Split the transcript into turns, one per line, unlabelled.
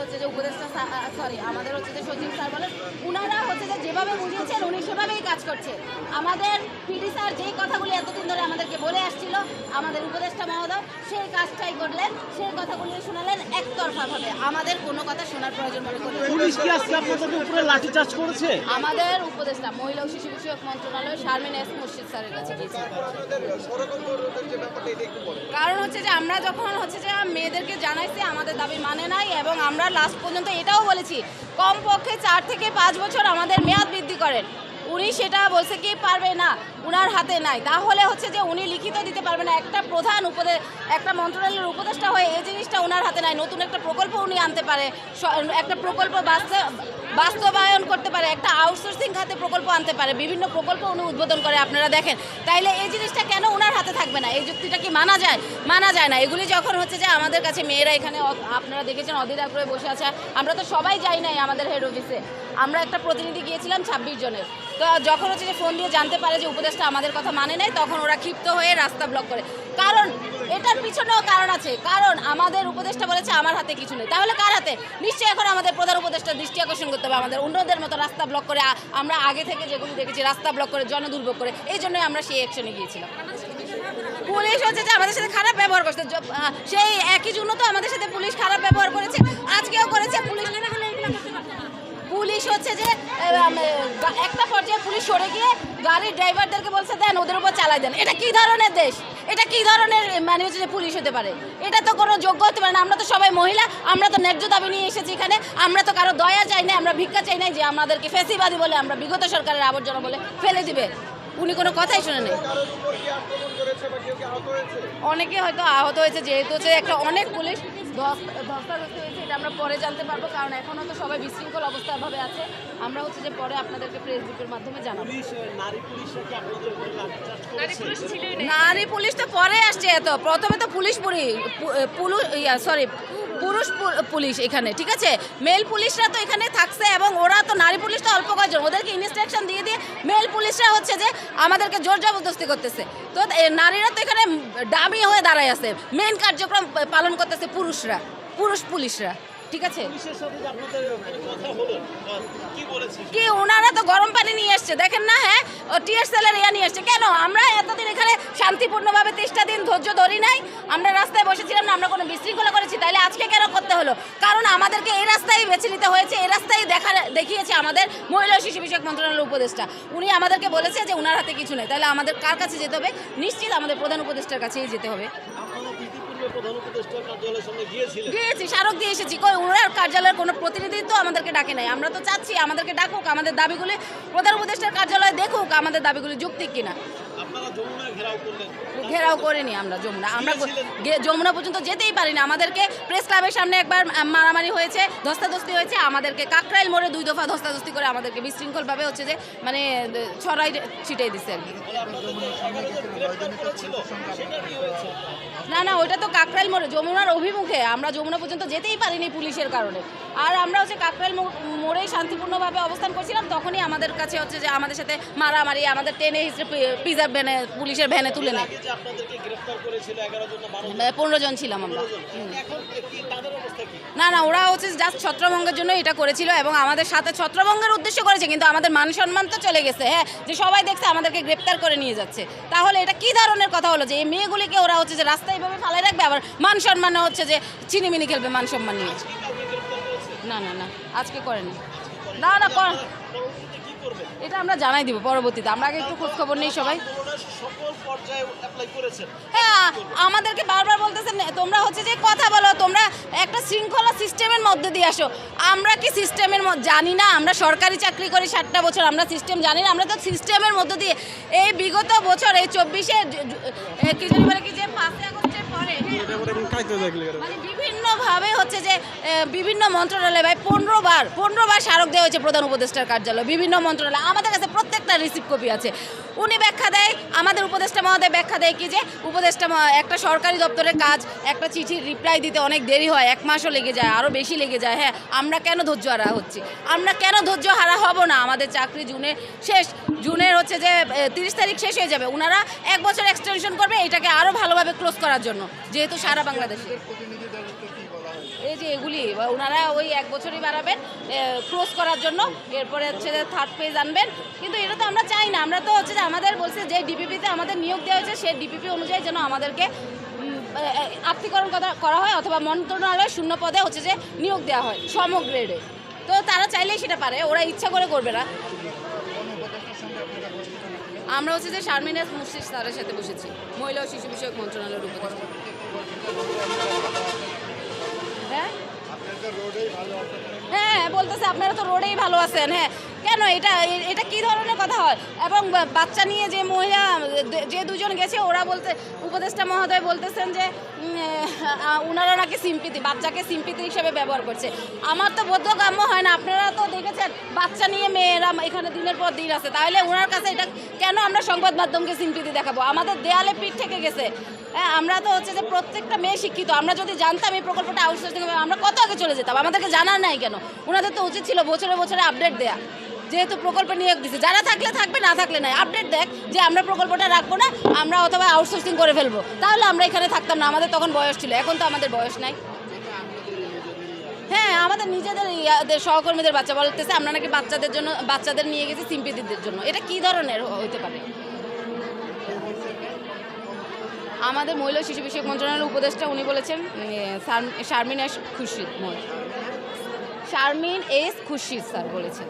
হচ্ছে যে উপদেষ্টা সরি আমাদের হচ্ছে যে সচিব স্যার বলেন উনারা হচ্ছে যে যেভাবে বুঝিয়েছেন উনি সেভাবেই কাজ করছে। আমাদের পিডি স্যার যেই কথাগুলি এতদিন ধরে আমাদেরকে বলে আসছিল আমাদের উপদেষ্টা মহোদয় সেই কাজটাই করলেন সেই কথাগুলি শোনালেন একতরফাভাবে। আমাদের কোনো কথা শোনার প্রয়োজন মনে করি
পুলিশ কি আজকে আপনাদের উপরে লাঠিচার্জ করেছে?
আমাদের উপদেষ্টা মহিলা ও শিশু বিষয়ক মন্ত্রণালয় শারমিন এস মুর্শিদ স্যারের কাছে গিয়েছি। কারণ হচ্ছে যে আমরা যখন হচ্ছে যে মেয়েদেরকে জানাইছি, আমাদের দাবি মানে নাই এবং আমরা লাস্ট পর্যন্ত এটাও বলেছি, কমপক্ষে চার থেকে পাঁচ বছর আমাদের মেয়াদ বৃদ্ধি করেন। উনি সেটা বলছে কি পারবে না, উনার হাতে নাই। তাহলে হচ্ছে যে উনি লিখিত দিতে পারবে না। একটা প্রধান উপদেশ একটা মন্ত্রণালয়ের উপদেষ্টা হয়ে এই জিনিসটা ওনার হাতে নাই। নতুন একটা প্রকল্প উনি আনতে পারে। একটা প্রকল্প বাস্তব বাস্তবায়ন করতে পারে, একটা আউটসোর্সিং খাতে প্রকল্প আনতে পারে, বিভিন্ন প্রকল্প উনি উদ্বোধন করে, আপনারা দেখেন। তাইলে এই জিনিসটা কেন ওনার হাতে থাকবে না? এই যুক্তিটা কি মানা যায়? মানা যায় না। এগুলি যখন হচ্ছে যে আমাদের কাছে মেয়েরা এখানে আপনারা দেখেছেন, অধীর আগ্রহে বসে আছে। আমরা তো সবাই যাই নাই আমাদের হেড অফিসে আমরা একটা প্রতিনিধি গিয়েছিলাম ছাব্বিশ জনের। তো যখন হচ্ছে যে ফোন দিয়ে জানতে পারে যে উপদেশটা আমাদের কথা মানে নেই, তখন ওরা ক্ষিপ্ত হয়ে রাস্তা ব্লক করে। কারণ এটার পিছনেও কারণ আছে। কারণ আমাদের উপদেষ্টা বলেছে আমার হাতে কিছু নেই। তাহলে কার হাতে? নিশ্চয়ই এখন আমাদের প্রধান উপদেষ্টা দৃষ্টি আকর্ষণ করতে হবে আমাদের। অন্যদের মতো রাস্তা ব্লক করে আমরা আগে থেকে যেগুলো দেখেছি, রাস্তা ব্লক করে, জনদুর্ভোগ করে, এই জন্যই আমরা সেই অ্যাকশনে গিয়েছিলাম। পুলিশ হচ্ছে যে আমাদের সাথে খারাপ ব্যবহার করছে। সেই একই জন্য তো আমাদের সাথে পুলিশ খারাপ ব্যবহার করেছে। আজকেও করেছে পুলিশ। পুলিশ হচ্ছে যে একটা পর্যায়ে পুলিশ সরে গিয়ে গাড়ির ড্রাইভারদেরকে বলছে, দেন ওদের উপর চালাই দেন। এটা কি ধরনের দেশ? এটা কি ধরনের মানে হচ্ছে যে পুলিশ হতে পারে? এটা তো কোনো যোগ্য হতে পারে না। আমরা তো সবাই মহিলা, আমরা তো ন্যায্য দাবি নিয়ে এসেছি এখানে। আমরা তো কারও দয়া চাই না আমরা ভিক্ষা চাই না যে আমাদেরকে ফেসিবাদী বলে, আমরা বিগত সরকারের আবর্জনা বলে ফেলে দিবে। উনি কোনো কথাই শুনে নেই। অনেকে হয়তো আহত হয়েছে যেহেতু হচ্ছে একটা অনেক পুলিশ ধস- ধস্তাধস্তি হয়েছে এটা আমরা পরে জানতে পারব কারণ এখনও তো সবাই বিশৃঙ্খল অবস্থাভাবে আছে। আমরা হচ্ছে যে পরে আপনাদেরকে প্রেস গ্রুপের মাধ্যমে জানাব।
নারী
পুলিশ তো পরে আসছে এত। প্রথমে তো পুলিশ পুরি পুলিশ সরি পুরুষ পু- পুলিশ এখানে ঠিক আছে? মেল পুলিশরা তো এখানে থাকছে এবং ওরা তো নারী কয়েকজন ওদেরকে ইনস্ট্রাকশন দিয়ে দিয়ে মেল পুলিশরা হচ্ছে যে আমাদেরকে জোর জবরদস্তি করতেছে। তো নারীরা তো এখানে ডামি হয়ে দাঁড়ায় আছে। মেন কার্যক্রম পালন করতেছে পুরুষরা পুরুষ পুলিশরা। ঠিক আছে?
হলো কি
ওনারা তো গরম পানি নিয়ে এসছে। দেখেন না হ্যাঁ? টিএসএলের ইয়া নিয়ে এসছে। কেন? আমরা এতদিন এখানে শান্তিপূর্ণভাবে তেইশটা দিন ধৈর্য ধরি নাই। আমরা রাস্তায় বসেছিলাম না আমরা কোনো বিশৃঙ্খলা করেছি। তাইলে আজকে কেন করতে হলো। কারণ আমাদেরকে এই রাস্তায় বেছে নিতে হয়েছে এই রাস্তায় দেখা দেখিয়েছে আমাদের মহিলা শিশু বিষয়ক মন্ত্রণালয়ের উপদেষ্টা। উনি আমাদেরকে বলেছে যে ওনার হাতে কিছু নেই তাহলে আমাদের কার কাছে যেতে হবে? নিশ্চিত আমাদের প্রধান উপদেষ্টার কাছেই যেতে হবে। গিয়েছি স্মারক দিয়ে এসেছি কই ওনার কার্যালয়ের কোনো প্রতিনিধিত্ব আমাদেরকে ডাকে নাই। আমরা তো চাচ্ছি আমাদেরকে ডাকুক আমাদের দাবিগুলি প্রধান উপদেষ্টার কার্যালয়ে দেখুক আমাদের দাবিগুলি যুক্তি কিনা।
ঘেরাও
করিনি আমরা যমুনা। আমরা যমুনা পর্যন্ত যেতেই পারি না আমাদেরকে প্রেস ক্লাবের সামনে একবার মারামারি হয়েছে ধস্তাধস্তি হয়েছে। আমাদেরকে কাকরাইল মোড়ে দুই দফা ধস্তাধস্তি করে আমাদেরকে বিশৃঙ্খলভাবে হচ্ছে যে মানে ছড়াই ছিটাই দিচ্ছে আর কি। না না ওইটা তো কাকরাইল মোড়ে যমুনার অভিমুখে। আমরা যমুনা পর্যন্ত যেতেই পারিনি পুলিশের কারণে। আর আমরা হচ্ছে কাকরাইল মোড়েই শান্তিপূর্ণভাবে অবস্থান করছিলাম। তখনই আমাদের কাছে হচ্ছে যে আমাদের সাথে মারামারি আমাদের টেনে হিসেবে পিজার ভ্যানে পুলিশের ভ্যানে তুলে নেয়।
আগে যে আপনাদেরকে গ্রেফতার করেছিল এগারো জন মানুষ
পনেরো জন ছিলাম আমরা। না না ওরা হচ্ছে জাস্ট ছত্রভঙ্গের জন্য এটা করেছিল এবং আমাদের সাথে ছত্রভঙ্গের উদ্দেশ্য করেছে কিন্তু আমাদের মান সম্মান তো চলে গেছে হ্যাঁ যে সবাই দেখছে আমাদেরকে গ্রেপ্তার করে নিয়ে যাচ্ছে। তাহলে এটা কি ধরনের কথা হলো যে এই মেয়েগুলিকে ওরা হচ্ছে যে রাস্তায় এভাবে ফালাই রাখবে আবার মান সম্মান হচ্ছে যে চিনিমিনি খেলবে মান সম্মান নিয়ে না না না আজকে করেনি। না না এটা আমরা জানাই দিব পরবর্তীতে। আমরা আগে একটু খোঁজখবর নেই সবাই। হ্যাঁ আমাদেরকে বারবার বলতেছেন তোমরা হচ্ছে যে কথা বলো তোমরা একটা শৃঙ্খলা সিস্টেমের মধ্যে দিয়ে আসো। আমরা কি সিস্টেমের জানি না আমরা সরকারি চাকরি করি ষাটটা বছর আমরা সিস্টেম জানি না আমরা তো সিস্টেমের মধ্যে দিয়ে এই বিগত বছর এই চব্বিশে কি জানি বলে কি যে পাঁচই আগস্টের পরে বিভিন্নভাবে হচ্ছে যে বিভিন্ন মন্ত্রণালয়, ভাই পনেরো বার পনেরো বার স্মারক দেওয়া হয়েছে প্রধান উপদেষ্টার কার্যালয়, বিভিন্ন মন্ত্রণালয়। আমাদের কাছে প্রত্যেকটা রিসিভ কপি আছে। উনি ব্যাখ্যা দেয়, আমাদের উপদেষ্টা মহোদয় ব্যাখ্যা দেয় কি যে, উপদেষ্টা একটা সরকারি দপ্তরের কাজ, একটা চিঠির রিপ্লাই দিতে অনেক দেরি হয়, এক মাসও লেগে যায়, আরও বেশি লেগে যায় হ্যাঁ আমরা কেন ধৈর্য হারা হচ্ছি? আমরা কেন ধৈর্য হারা হব না? আমাদের চাকরি জুনে শেষ, জুনের হচ্ছে যে তিরিশ তারিখ শেষ হয়ে যাবে। ওনারা এক বছর এক্সটেনশন করবে, এটাকে আরও ভালোভাবে ক্লোজ করার জন্য, যেহেতু সারা বাংলাদেশে। যে এগুলি ওনারা ওই এক বছরই বাড়াবেন ক্রস করার জন্য। এরপরে হচ্ছে যে থার্ড পেজ আনবেন। কিন্তু এটা তো আমরা চাই না। আমরা তো হচ্ছে যে আমাদের বলছে যে ডিপিপিতে আমাদের নিয়োগ দেওয়া হয়েছে সেই ডিপিপি অনুযায়ী যেন আমাদেরকে আত্মীকরণ করা- হয় অথবা মন্ত্রণালয় শূন্য পদে হচ্ছে যে নিয়োগ দেওয়া হয় সম গ্রেডে তো তারা চাইলেই সেটা পারে, ওরা ইচ্ছা করে করবে না। আমরা হচ্ছে যে শারমিনাস মুর্শিদ স্যারের সাথে বসেছি, মহিলা ও শিশু বিষয়ক মন্ত্রণালয়ের উপদেষ্টা। হ্যাঁ বলতেছে আপনারা তো রোডেই ভালো আছেন হ্যাঁ। কেন এটা এটা কি ধরনের কথা হয়? এবং বাচ্চা নিয়ে যে মহিলা, যে দুজন গেছে, ওরা বলতে, উপদেষ্টা মহোদয় বলতেছেন যে ওনারা নাকি সিম্পিতি, বাচ্চাকে সিম্পিতি হিসেবে ব্যবহার করছে। আমার তো বোধগম্য হয় না, আপনারা তো দেখেছেন, বাচ্চা নিয়ে মেয়েরা এখানে দিনের পর দিন আছে। তাহলে ওনার কাছে এটা, কেন আমরা সংবাদ মাধ্যমকে সিম্পিতি দেখাবো? আমাদের দেয়ালে পিঠ থেকে গেছে। হ্যাঁ আমরা তো হচ্ছে যে প্রত্যেকটা মেয়ে শিক্ষিত। আমরা যদি জানতাম এই প্রকল্পটা আউটসোর্সিং আমরা কত আগে চলে যেতাম? আমাদেরকে জানার নাই কেন? ওনাদের তো উচিত ছিল বছরে বছরে আপডেট দেয়া। যেহেতু প্রকল্প নিয়োগ দিচ্ছে যারা থাকলে থাকবে, না থাকলে নাই। আপডেট দেখ যে আমরা প্রকল্পটা রাখব না, আমরা অথবা আউটসোর্সিং করে ফেলব। তাহলে আমরা এখানে থাকতাম না। আমাদের তখন বয়স ছিল, এখন তো আমাদের বয়স নাই। হ্যাঁ আমাদের নিজেদের ইয়াদের সহকর্মীদের বাচ্চা বলতেছে, আমরা নাকি বাচ্চাদের জন্য, বাচ্চাদের নিয়ে গেছি সিম্পিতিদের জন্য। এটা কি ধরনের হ- হইতে পারে? আমাদের মহিলা শিশু বিষয়ক মন্ত্রণালয়ের উপদেষ্টা উনি বলেছেন Sharmin S Khushi Mohammad. Sharmin S Khushi sir বলেছেন